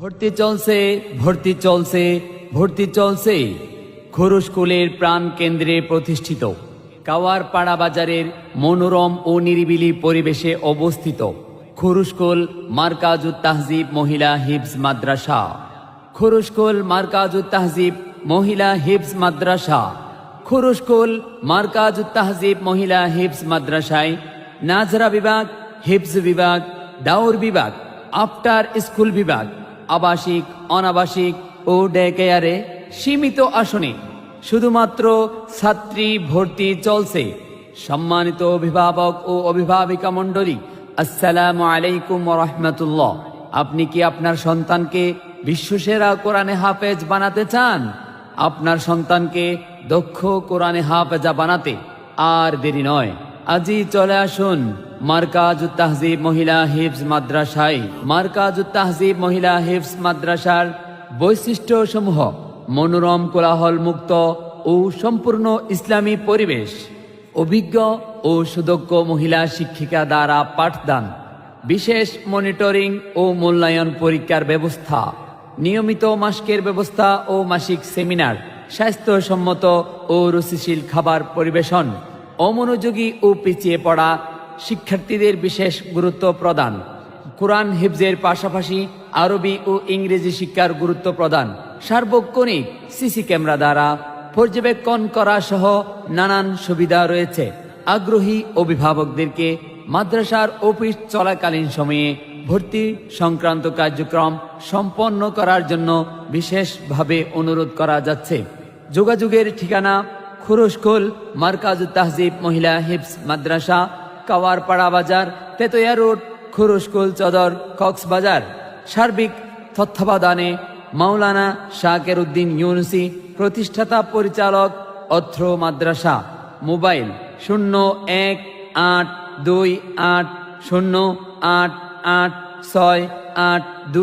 ভর্তি চলছে ভর্তি চলছে ভর্তি চলছে। খরু স্কুলের প্রাণ কেন্দ্রে প্রতিষ্ঠিত। কাওয়ার পাড়া বাজারের মনোরম ও নিরিবিলি পরিবেশে অবস্থিত। খরু স্কুল মার্কাজুত তাহজিব মহিলা হিবস মাদ্রাসা। খরু স্কুল মার্কাজুত তাহজিব মহিলা হিবস মাদ্রাসা। খরু স্কুল মার্কাজুত তাহজিব মহিলা হিবস মাদ্রাসায় নাজরা বিভাগ হিবস বিভাগ, দাউর বিভাগ, আফটার স্কুল বিভাগ আবাসিক, অনাবাসিক ও ডে কেয়ারে সীমিত আসনে শুধুমাত্র ছাত্রী ভর্তি চলছে। সম্মানিত অভিভাবক ও অভিভাবিকা মণ্ডলী, আসসালামু আলাইকুম রহমতুল্লাহ আপনি কি আপনার সন্তানকে বিশ্বসেরা কোরআনে হাফেজ বানাতে চান? আপনার সন্তানকে দক্ষ কোরআনে হাফেজা বানাতে আর দেরি নয়। আজই চলে আসুন মার্কাজ তাহজিব মহিলা হিফজ মাদ্রাসায়। মার্কাজ তাহজিব মহিলা হিফজ মাদ্রাসার বৈশিষ্ট্য সমূহ মনোরম কোলাহল মুক্ত ও সম্পূর্ণ ইসলামী পরিবেশ। অভিজ্ঞ ও সুদক্ষ মহিলা শিক্ষিকা দ্বারা পাঠদান। বিশেষ মনিটরিং ও মূল্যায়ন পরীক্ষার ব্যবস্থা। নিয়মিত মাস্কের ব্যবস্থা ও মাসিক সেমিনার, স্বাস্থ্যসম্মত ও রুচিশীল খাবার পরিবেশন, অমনোযোগী ও পিছিয়ে পড়া শিক্ষার্থীদের বিশেষ গুরুত্ব প্রদান। কোরআন হিফজের পাশাপাশি আরবি ও ইংরেজি শিক্ষার গুরুত্ব প্রদান। সার্বক্ষণিক সিসি ক্যামেরা দ্বারা পর্যবেক্ষণ করা সহ নানান সুবিধা রয়েছে। আগ্রহী অভিভাবকদেরকে মাদ্রাসার অফিস চলাকালীন সময়ে ভর্তি সংক্রান্ত কার্যক্রম সম্পন্ন করার জন্য বিশেষভাবে অনুরোধ করা যাচ্ছে। যোগাযোগের ঠিকানা খুরুশকুল মার্কাজ তাহজিব মহিলা হিপস মাদ্রাসা কাওয়ারপাড়া বাজার তেতোয়া রোড, খুরুশকুল চদর, কক্সবাজার। সার্বিক তত্ত্বাবধানে মাওলানা শাকের উদ্দিন ইউনুসি, প্রতিষ্ঠাতা পরিচালক অত্র মাদ্রাসা। মোবাইল শূন্য এক আট দুই আট শূন্য আট আট ছয় আট দুই।